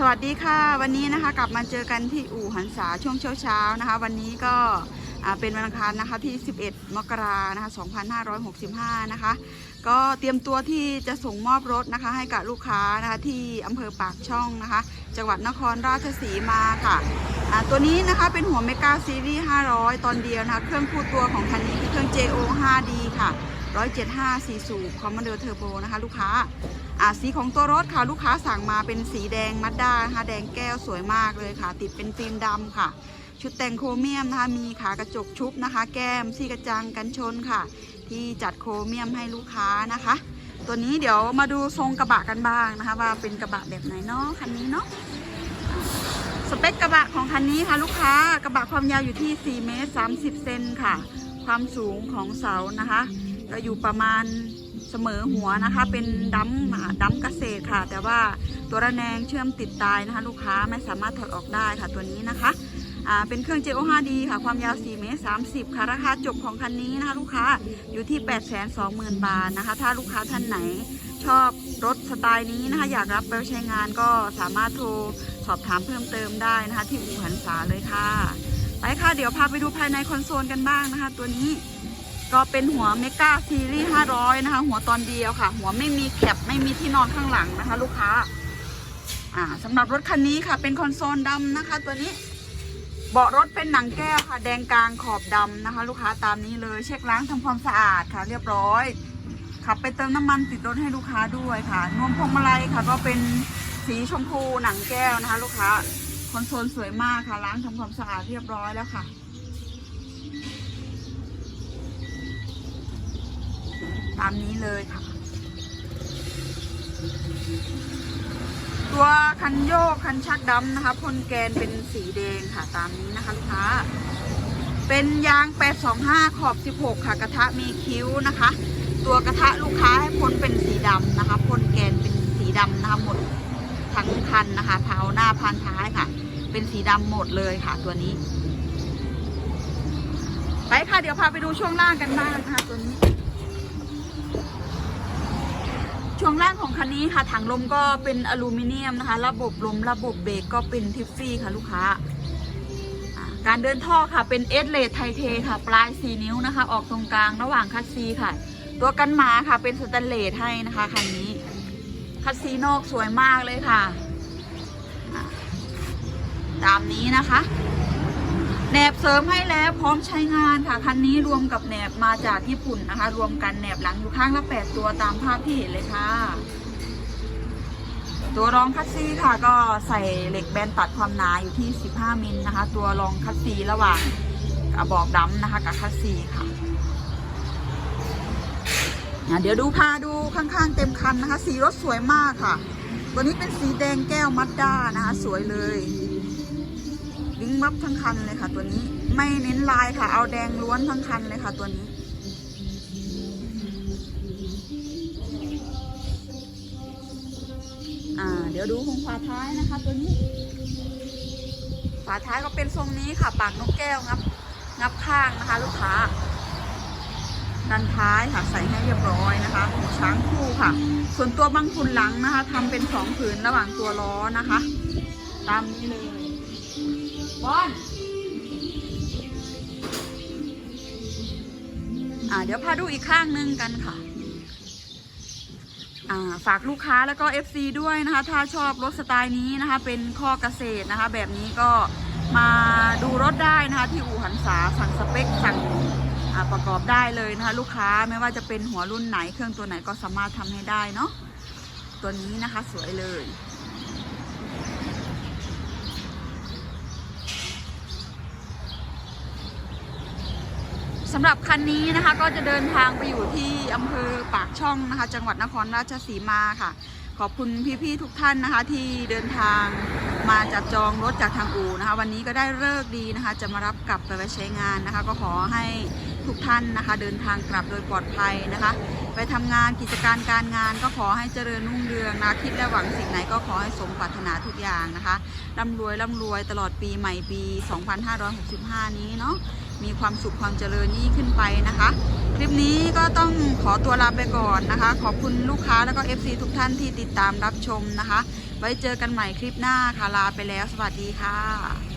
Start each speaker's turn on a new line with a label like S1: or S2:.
S1: สวัสดีค่ะ วันนี้นะคะกลับมาเจอกันที่อู่หันษาช่วงเช้าๆนะคะ วันนี้ก็เป็นวันอังคารนะคะที่ 11 มกรานะคะ 2565 นะคะ ก็เตรียมตัวที่จะส่งมอบรถนะคะ ให้กับลูกค้านะคะที่อำเภอปากช่องนะคะ จังหวัดนครราชสีมาค่ะตัวนี้นะคะเป็นหัวเมกาซีรีส์ 500 ตอนเดียวนะคะ เครื่องคู่ตัวของคันนี้คือเครื่อง JO 5D ค่ะ 175 4สูบคอมมานเดอร์เทอร์โบนะคะ ลูกค้า อ่าสีของตัวรถค่ะลูกค้าสั่งมาเป็นสีแดงมัดด้านะคะแดงแก้วสวยมากเลยค่ะ ติดเป็นฟิล์มดำค่ะ ชุดแต่งโครเมียมนะคะ มีขากระจกชุบนะคะ แก้มซี่กระจังกันชนค่ะ ที่จัดโครเมียมให้ลูกค้านะคะ ตัวนี้เดี๋ยวมาดูทรงกระบะกันบ้างนะคะ ว่าเป็นกระบะแบบไหนเนาะคันนี้เนาะสเปคกระบะของคันนี้ค่ะลูกค้ากระบะความยาวอยู่ที่4เมตร30เซนค่ะ ความสูงของเสานะคะ ก็อยู่ประมาณ สมอหัวนะคะ เป็นดัมอ่าดัมเกษตรค่ะ แต่ว่าตัวระแนงเชื่อมติดตายนะคะ ลูกค้าไม่สามารถถอดออกได้ค่ะตัวนี้นะคะเป็นเครื่อง JO 5D ค่ะ ความยาว 4 เมตร 30 ค่ะ ราคาจบของคันนี้นะคะ ลูกค้าอยู่ที่ 820,000 บาทนะคะ ถ้าลูกค้าท่านไหนชอบรถสไตล์นี้นะคะ อยากรับไปใช้งานก็สามารถโทรสอบถามเพิ่มเติมได้นะคะ ที่อู่หันษาเลยค่ะ ไปค่ะ เดี๋ยวพาไปดูภายในคอนโซลกันบ้างนะคะ ตัวนี้ ก็เป็นหัวเมกาซีรีส์500 นะคะ หัวตอนเดียวค่ะ หัวไม่มีแคปไม่มีที่นอนข้างหลังนะคะ ลูกค้า อ่าสำหรับรถคันนี้ค่ะ เป็นคอนโซลดำนะคะ ตัวนี้ เบาะรถเป็นหนังแก้วค่ะ แดงกลางขอบดำนะคะ ลูกค้าตามนี้เลยเช็คล้างทำความสะอาดค่ะ เรียบร้อยขับไปเติมน้ำมันติดรถให้ลูกค้าด้วยค่ะนวมพวงมาลัยค่ะ ก็เป็นสีชมพูหนังแก้วนะคะ ลูกค้าคอนโซลสวยมากค่ะล้างทำความสะอาดเรียบร้อยแล้วค่ะ ตามนี้เลยค่ะ ตัวคันโยกคันชักดำนะคะพ่นแกนเป็นสีแดงค่ะตามนี้นะคะลูกค้า เป็นยาง 825 ขอบ 16 ค่ะ กระทะมีคิ้วนะคะ ตัวกระทะลูกค้าให้พ้นเป็นสีดำนะคะพ่นแกนเป็นสีดำนะคะหมดทั้งคันนะคะเท้าหน้าพันท้ายค่ะ เป็นสีดำหมดเลยค่ะ ตัวนี้ไปค่ะ เดี๋ยวพาไปดูช่วงล่างกันบ้างนะคะตัวนี้ ช่วงล่างของคันนี้ค่ะถังลมก็เป็นอลูมิเนียมนะคะ ระบบลมระบบเบรกก็เป็นทิฟฟี่ค่ะลูกค้า การเดินท่อค่ะเป็นเอสเลดไทเทค่ะ ปลาย 4 นิ้วนะคะ ออกตรงกลางระหว่างคัสซีค่ะ ตัวกันหมาค่ะเป็นสแตนเลสให้นะคะคันนี้ คัสซีนอกสวยมากเลยค่ะ ตามนี้นะคะ แหนบเสริมให้แล้วพร้อมใช้งานค่ะคันนี้รวมกับแหนบมาจากญี่ปุ่นนะคะ รวมกันแหนบหลังอยู่ข้างละแปดตัวตามภาพที่เห็นเลยค่ะ ตัวรองคัสซีค่ะก็ใส่เหล็กแบนตัดความหนาอยู่ที่ 15 มิลนะคะ ตัวรองคัสซีระหว่างกระบอกดำนะคะกับคัสซีค่ะอะเดี๋ยวดูพาดูข้างๆเต็มคันนะคะ สีรถสวยมากค่ะ ตัวนี้เป็นสีแดงแก้วมัดด้านะคะ สวยเลย วิ่งวับทั้งคันเลยค่ะ ตัวนี้ไม่เน้นลายค่ะ เอาแดงล้วนทั้งคันเลยค่ะ ตัวนี้ อ่า เดี๋ยวดูของฝาท้ายนะคะ ตัวนี้ฝาท้ายก็เป็นทรงนี้ค่ะ ปากนกแก้วงับ งับข้างนะคะ ลูกค้าด้านท้ายค่ะ ใส่ให้เรียบร้อยนะคะหูช้างคู่ค่ะ ส่วนตัวบังคุนหลังนะคะทำเป็นสองผืนระหว่างตัวล้อนะคะ ตามนี้เลย บอลอ่าเดี๋ยวพาดูอีกข้างหนึงกันค่ะ อ่าฝากลูกค้าแล้วก็ FC ด้วยนะคะ ถ้าชอบรถสไตล์นี้นะคะ เป็นข้อเกษตรนะคะ แบบนี้ก็มาดูรถได้นะคะ ที่อู่หันษาสั่งสเปคสั่งประกอบได้เลยนะคะ ลูกค้าไม่ว่าจะเป็นหัวรุ่นไหนเครื่องตัวไหนก็สามารถทำให้ได้เนาะตัวนี้นะคะสวยเลย สำหรับคันนี้นะคะก็จะเดินทางไปอยู่ที่อำเภอปากช่องนะคะ จังหวัดนครราชสีมาค่ะ ขอบคุณพี่ๆทุกท่านนะคะ ที่เดินทางมาจัดจองรถจากทางอู่นะคะ วันนี้ก็ได้เลิกดีนะคะ จะมารับกลับไปไว้ใช้งานนะคะ ก็ขอให้ทุกท่านนะคะ เดินทางกลับโดยปลอดภัยนะคะ ไปทำงานกิจการการงานก็ขอให้เจริญรุ่งเรืองนะคิดและหวังสิ่งไหนก็ขอให้สมปรารถนาทุกอย่างนะคะร่ำรวยร่ำรวยตลอดปีใหม่ปี 2565 นี้เนาะ มีความสุขความเจริญยิ่งขึ้นไปนะคะ คลิปนี้ก็ต้องขอตัวลาไปก่อนนะคะ ขอบคุณลูกค้าแล้วก็ FC ทุกท่านที่ติดตามรับชมนะคะ ไว้เจอกันใหม่คลิปหน้าค่ะลาไปแล้ว สวัสดีค่ะ